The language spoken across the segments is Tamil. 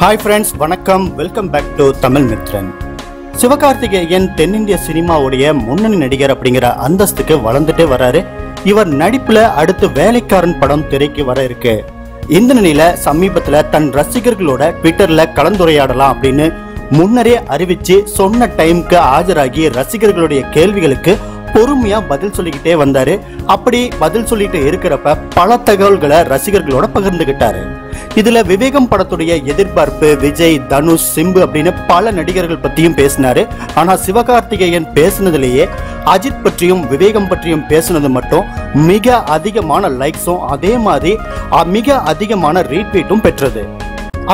ஹாய் ஃப்ரெண்ட்ஸ் வணக்கம். Welcome back to Tamil Mithran. Sivakarthikeyan தென்னிந்திய சினிமாவுடைய முன்னணி நடிகர் அப்படிங்கிற அந்தஸ்துக்கு வளர்ந்துட்டே வராரு. இவர் நடிப்புல அடுத்து வேலைக்காரன் படம் திரைக்கு வர இருக்கு. இந்த நிலையில சமீபத்துல தன் ரசிகர்களோட ட்விட்டர்ல கலந்துரையாடலாம் அப்படின்னு முன்னரே அறிவிச்சு சொன்ன டைம்க்கு ஆஜராகி ரசிகர்களுடைய கேள்விகளுக்கு பொறுமையா பதில் சொல்லிக்கிட்டே வந்தாரு. அப்படி பதில் சொல்லிட்டு இருக்கிறப்ப பல தகவல்களை ரசிகர்களோட பகிர்ந்துகிட்டாரு. இதுல விவேகம் படத்துடைய எதிர்பார்ப்பு விஜய் தனுஷ் சிம்பு அப்படின்னு பல நடிகர்கள் பத்தியும் பேசினாரு. ஆனா சிவகார்த்திகேயன் பேசினதுலேயே அஜித் பற்றியும் விவேகம் பற்றியும் பேசினது மட்டும் மிக அதிகமான லைக்ஸும் அதே மாதிரி மிக அதிகமான ரீட்வீட்டும் பெற்றது.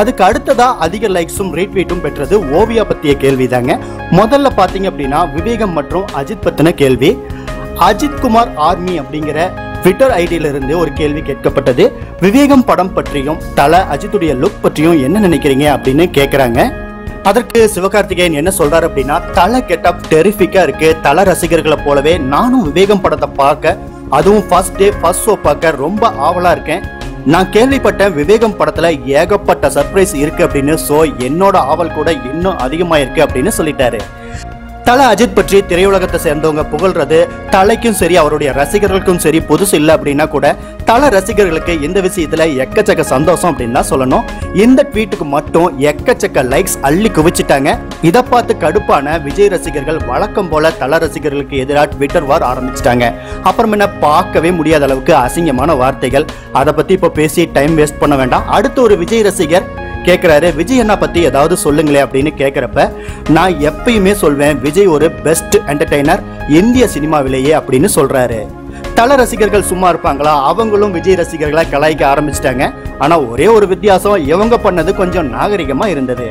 அதுக்கு அடுத்ததா அதிக லைக்ஸும் ரீட்வீட்டும் பெற்றது ஓவியா பத்திய கேள்வி தாங்க முதல்ல பாத்தீங்க அப்படின்னா விவேகம் மற்றும் அஜித் பத்தின கேள்வி. அஜித் குமார் ஆர்மி அப்படிங்கிற ட்விட்டர் ஐடியில இருந்து ஒரு கேள்வி கேட்கப்பட்டது. விவேகம் படம் பற்றியும் தல அஜித்துடைய லுக் பற்றியும் என்ன நினைக்கிறீங்க அப்படின்னு கேக்குறாங்க. அதற்கு சிவகார்த்திகேயன் என்ன சொல்றாரு அப்படின்னா தல கெட்டப் டெரிஃபிக்கா இருக்கு. தல ரசிகர்களை போலவே நானும் விவேகம் படத்தை பார்க்க அதுவும் ஃபர்ஸ்ட் டே ஃபர்ஸ்ட் ஷோ பார்க்க ரொம்ப ஆவலா இருக்கேன். நான் கேள்விப்பட்டேன் விவேகம் படத்துல ஏகப்பட்ட சர்ப்ரைஸ் இருக்கு அப்படின்னு. சோ என்னோட ஆவல் கூட இன்னும் அதிகமா இருக்கு அப்படின்னு சொல்லிட்டாரு. தல அஜித் பற்றி திரையுலகத்தை சேர்ந்தவங்க புகழ்றது தலைக்கும் சரி அவருடைய ரசிகர்களுக்கும் சரி புதுசு இல்லை அப்படின்னா கூட தல ரசிகர்களுக்கு இந்த விஷயத்துல எக்கச்சக்க சந்தோஷம் அப்படின்னு தான் சொல்லணும். இந்த ட்வீட்டுக்கு மட்டும் எக்கச்சக்க லைக்ஸ் அள்ளி குவிச்சிட்டாங்க. இதை பார்த்து கடுப்பான விஜய் ரசிகர்கள் வழக்கம் போல தல ரசிகர்களுக்கு எதிராக ட்விட்டர் வார் ஆரம்பிச்சிட்டாங்க. அப்புறம் என்ன பார்க்கவே முடியாத அளவுக்கு அசிங்கமான வார்த்தைகள். அதை பத்தி இப்போ பேசி டைம் வேஸ்ட் பண்ண வேண்டாம். அடுத்து ஒரு விஜய் ரசிகர் கேட்குறாரு விஜய் அண்ணா பற்றி ஏதாவது சொல்லுங்களேன் அப்படின்னு கேட்குறப்ப நான் எப்பயுமே சொல்வேன் விஜய் ஒரு பெஸ்ட் என்டர்டெய்னர் இந்திய சினிமாவிலேயே அப்படின்னு சொல்கிறாரு தல ரசிகர்கள் சும்மா இருப்பாங்களா? அவங்களும் விஜய் ரசிகர்களை கலாய்க்க ஆரம்பிச்சிட்டாங்க. ஆனால் ஒரே ஒரு வித்தியாசம் இவங்க பண்ணது கொஞ்சம் நாகரிகமாக இருந்தது.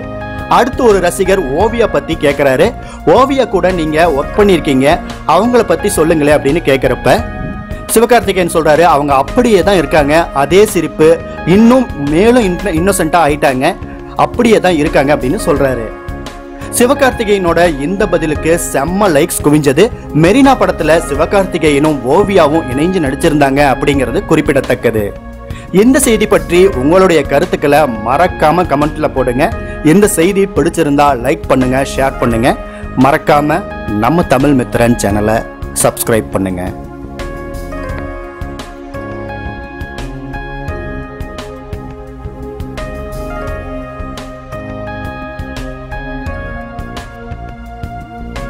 அடுத்து ஒரு ரசிகர் ஓவியா பத்தி கேட்குறாரு ஓவியா கூட நீங்க ஒர்க் பண்ணியிருக்கீங்க அவங்கள பத்தி சொல்லுங்களேன் அப்படின்னு கேட்குறப்ப சிவகார்த்திகேயன் சொல்றாரு அவங்க அப்படியே தான் இருக்காங்க. அதே சிரிப்பு இன்னும் மேலும் இன்னோசென்ட்டா ஆயிட்டாங்க. அப்படியே தான் இருக்காங்க அப்படின்னு சொல்றாரு. சிவகார்த்திகேயனோட இந்த பதிலுக்கு செம்ம லைக்ஸ் குவிஞ்சது. மெரினா படத்துல சிவகார்த்திகேயனும் ஓவியாவும் இணைஞ்சு நடிச்சிருந்தாங்க அப்படிங்கிறது குறிப்பிடத்தக்கது. இந்த செய்தி பற்றி உங்களுடைய கருத்துக்களை மறக்காம கமெண்ட்ல போடுங்க. இந்த செய்தி பிடிச்சிருந்தா லைக் பண்ணுங்க ஷேர் பண்ணுங்க. மறக்காம நம்ம தமிழ் மித்திரன் சேனலை சப்ஸ்கிரைப் பண்ணுங்கள்